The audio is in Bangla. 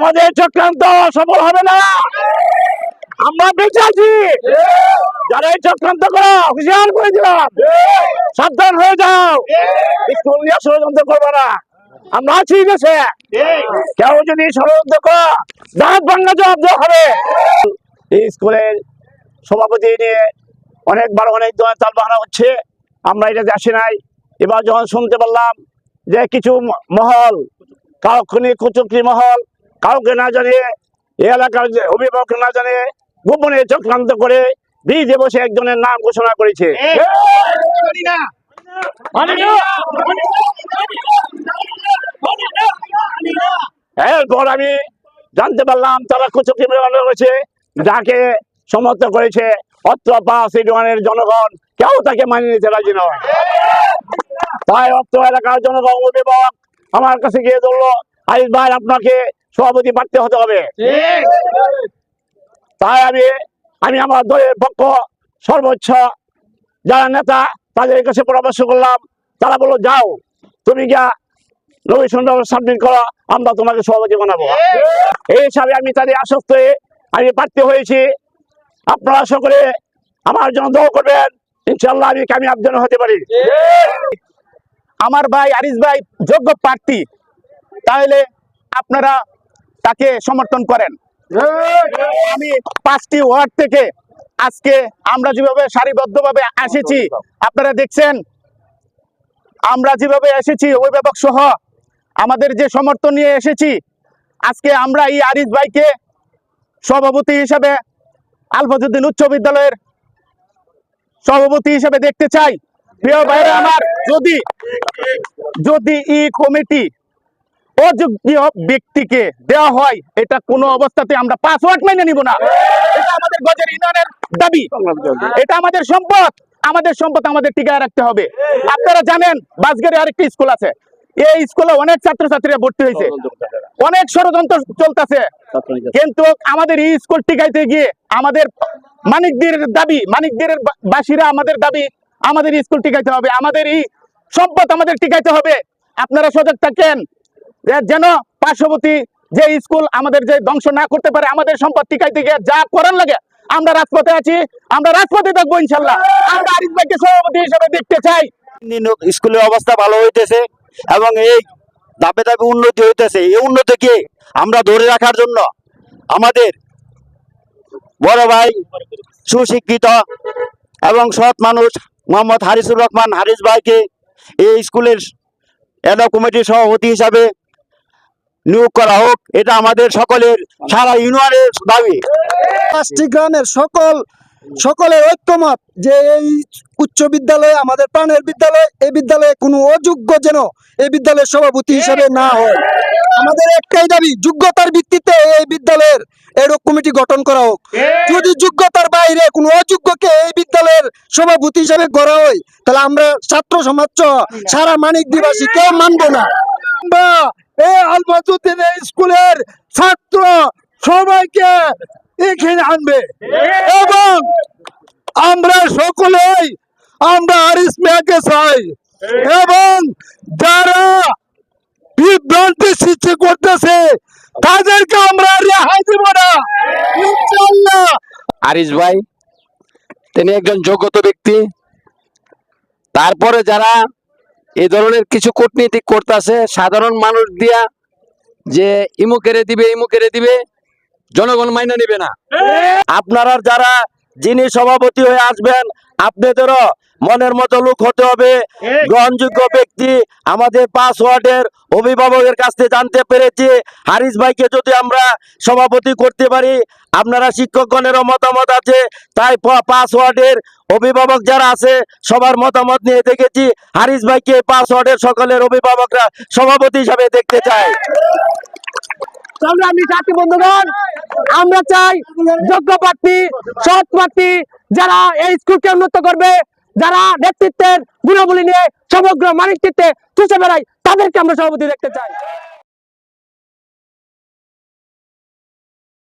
তোমাদের চক্রান্ত সফল হবে না। আমরা বেঁচে আছি। যারা এই চক্রান্ত করো, হুশিয়ার করে দিলাম। সাবধান হয়ে যাও। স্কুল নিয়ে ষড়যন্ত্র করবে না। আমরা আছি দেশে। কেউ যদি ষড়যন্ত্র করো দাঁত ভাঙ্গা জবাব হবে। এই স্কুলের সভাপতি নিয়ে অনেকবার অনেক ধরনের তাল বাহানা হচ্ছে। আমরা এটাতে আসি নাই। এবার যখন শুনতে পারলাম যে কিছু মহল কাউকে কুচুকরি মহল কাউকে না জানিয়ে এই এলাকার অভিভাবক না জানিয়ে গোপনে চক্রান্ত করে ব্রিজে বসে একজনের নাম ঘোষণা করেছে এরপর আমি জানতে পারলাম তারা কুচুকরি করেছে যাকে সমর্থন করেছে অত্র পাস ইউনিয়নের জনগণ কেউ তাকে মানিয়ে নিতে রাজি নয় তাই অত্র এলাকার জনগণ অভিভাবক আমার কাছে গিয়ে ধরলো আইস ভাই আপনাকে সভাপতি পাঠতে হতে হবে। তাই আমি আমি আমার দলের পক্ষ সর্বোচ্চ যারা নেতা তাদের কাছে পরামর্শ করলাম। তারা বলল যাও তুমি গিয়া সুন্দর সাবমিট করো আমরা তোমাকে সভাপতি বানাবো। এই হিসাবে আমি তাদের আশ্বস্ত হয়ে আমি প্রার্থী হয়েছি। আপনারা সকলে আমার জন্য দোয়া করবেন। ইনশাল্লাহ আমি কামিয়াব যেন হতে পারি। আমার ভাই আরিস ভাই যোগ্য প্রার্থী। তাহলে আপনারা তাকে সমর্থন করেন। আমি পাঁচটি ওয়ার্ড থেকে আজকে আমরা যেভাবে সারিবদ্ধভাবে এসেছি, আপনারা দেখছেন, আমরা যেভাবে এসেছি, অভিভাবক সহ আমাদের যে সমর্থন নিয়ে এসেছি, আজকে আমরা এই আরিস ভাইকে সভাপতি হিসাবে আলফাজুদ্দিন উচ্চ বিদ্যালয়ের সভাপতি হিসেবে দেখতে চাই। প্রিয় ভাইরা আমার, যদি যদি এই কমিটি অযোগ্য ব্যক্তিকে দেওয়া হয়, এটা কোনো অবস্থাতে আমরা পাসওয়ার্ড মেনে নিব না। এটা আমাদের গজের ইউনিয়নের দাবি। এটা আমাদের সম্পদ। আমাদের সম্পদ আমাদের টিকায় রাখতে হবে। আপনারা জানেন বাসগারে আরেকটি স্কুল আছে। এই স্কুলে অনেক ছাত্রছাত্রীরা ভর্তি হয়েছে। অনেক ষড়যন্ত্র চলতেছে। কিন্তু আমাদের এই স্কুল টিকাইতে গিয়ে আমাদের মানিকদের দাবি, মানিকদের বাসীরা আমাদের দাবি, আমাদের স্কুল টিকাইতে হবে। আমাদের এই সম্পদ আমাদের টিকাইতে হবে। আপনারা সজাগ থাকেন। যেন পার্শ্ববর্তী যে স্কুল আমাদের যে ধ্বংস না করতে পারে, আমাদের সম্পদ টিকাইতে গিয়ে যা করার লাগে, আমরা রাজপথে আছি, আমরা রাজপথে থাকব ইনশাল্লাহ। আমরা আরিফ ভাইকে সভাপতি হিসেবে দেখতে চাই। স্কুলের অবস্থা ভালো হইতেছে এবং এই ধাপে ধাপে উন্নতি হইতেছে। এই উন্নতিকে আমরা ধরে রাখার জন্য আমাদের বড় ভাই সুশিক্ষিত এবং সৎ মানুষ মোহাম্মদ হারিসুর রহমান হারিস ভাইকে এই স্কুলের এড কমিটির সভাপতি হিসাবে নিয়োগ করা হোক, এটা আমাদের সকলের, সারা ইউনিয়নের দাবি। পাঁচটি গ্রামের সকল, সকলের ঐক্যমত যে এই উচ্চ বিদ্যালয়ে, আমাদের প্রাণের বিদ্যালয়, এই বিদ্যালয়ে কোনো অযোগ্য যেন এই বিদ্যালয়ের সভাপতি হিসেবে না হয়। আমাদের একটাই দাবি, যোগ্যতার ভিত্তিতে এই বিদ্যালয়ের এডক কমিটি গঠন করা হোক। যদি যোগ্যতার বাইরে কোনো অযোগ্যকে এই বিদ্যালয়ের সভাপতি হিসেবে গড়া হয়, তাহলে আমরা ছাত্র সমাজ সারা মানিক দিবাসী কেউ মানবো না। এই আলমাজুদ্দিন স্কুলের ছাত্র সবাইকে এখানে আনবে। এবং আমরা সকলেই আমরা আরিস মিয়াকে চাই। এবং যারা বিভ্রান্তি সৃষ্টি করতেছে, তাদেরকে আমরা রেহাই দিব না। ইনশাআল্লাহ। আরিস ভাই, তিনি একজন যোগ্যত ব্যক্তি। তারপরে যারা এই ধরনের কিছু কূটনীতি করতেছে সাধারণ মানুষ দিয়া যে ইমু কেড়ে দিবে ইমু কেড়ে দিবে জনগণ মাইনা নিবে না। আপনারা যারা যিনি সভাপতি হয়ে আসবেন আপনাদেরও মনের মতো লোক হতে হবে। গ্রহণযোগ্য ব্যক্তি আমাদের পাঁচ ওয়ার্ডের অভিভাবকের কাছ থেকে জানতে পেরেছি। হারিস ভাইকে যদি আমরা সভাপতি করতে পারি আপনারা শিক্ষকগণেরও মতামত আছে। তাই প- পাঁচ ওয়ার্ডের অভিভাবক যারা আছে সবার মতামত নিয়ে দেখেছি। হারিস ভাইকে পাঁচ ওয়ার্ডের সকলের অভিভাবকরা সভাপতি হিসাবে দেখতে চায়। সংগ্রামী সাথী বন্ধুগণ, আমরা চাই যোগ্য প্রার্থী, সৎ প্রার্থী যারা এই স্কুলকে উন্নত করবে, যারা নেতৃত্বের গুণাবলী নিয়ে সমগ্র মানিকত্বে চুষে বেড়ায়, তাদেরকে আমরা সভাপতি দেখতে চাই।